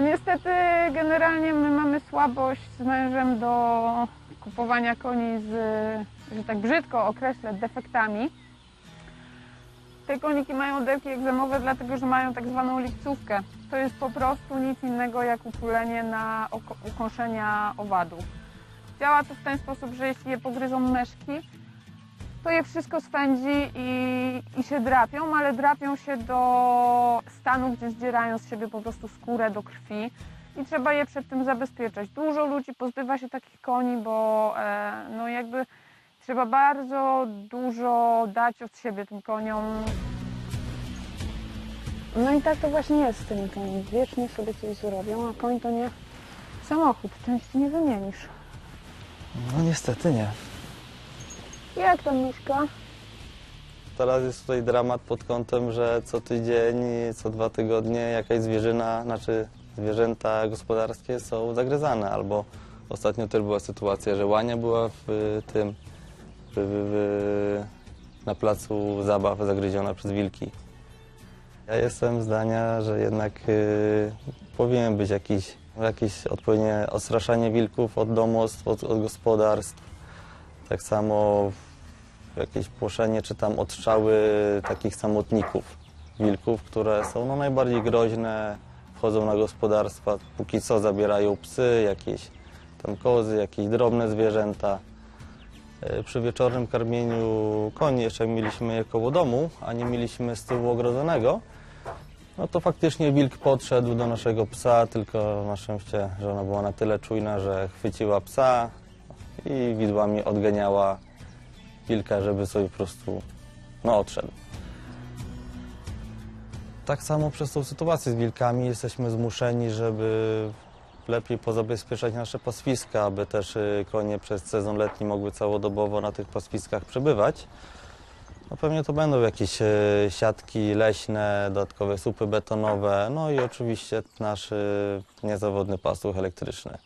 niestety generalnie my mamy słabość z mężem do kupowania koni z, że tak brzydko określę, defektami. Te koniki mają derki egzemowe, dlatego że mają tak zwaną lipcówkę. To jest po prostu nic innego jak uczulenie na ukąszenia owadów. Działa to w ten sposób, że jeśli je pogryzą myszki, to je wszystko swędzi i, i się drapią, ale drapią się do stanu, gdzie zdzierają z siebie po prostu skórę do krwi i trzeba je przed tym zabezpieczać. Dużo ludzi pozbywa się takich koni, bo e, no jakby trzeba bardzo dużo dać od siebie tym koniom. No i tak to właśnie jest z tymi koniami. Wiecznie sobie coś zrobią, a koń to nie samochód, części nie wymienisz. No niestety nie. Jak tam nóżka? Teraz jest tutaj dramat pod kątem, że co tydzień, co dwa tygodnie jakaś zwierzyna, znaczy zwierzęta gospodarskie są zagryzane. Albo ostatnio też była sytuacja, że łania była w tym, w, w, w, na placu zabaw zagryziona przez wilki. Ja jestem zdania, że jednak y, powinien być jakiś, jakieś odpowiednie odstraszanie wilków od domostw, od, od gospodarstw. Tak samo jakieś płoszenie czy tam odstrzały takich samotników wilków, które są no, najbardziej groźne, wchodzą na gospodarstwa, póki co zabierają psy, jakieś tam kozy, jakieś drobne zwierzęta. E, Przy wieczornym karmieniu koni jeszcze mieliśmy je koło domu, a nie mieliśmy z tyłu ogrodzonego. No to faktycznie wilk podszedł do naszego psa, tylko na szczęście, że ona była na tyle czujna, że chwyciła psa i widłami odganiała wilka, żeby sobie po prostu no, odszedł. Tak samo przez tą sytuację z wilkami jesteśmy zmuszeni, żeby lepiej pozabezpieczać nasze pastwiska, aby też y, konie przez sezon letni mogły całodobowo na tych pastwiskach przebywać. No pewnie to będą jakieś y, siatki leśne, dodatkowe słupy betonowe, no i oczywiście nasz y, niezawodny pastuch elektryczny.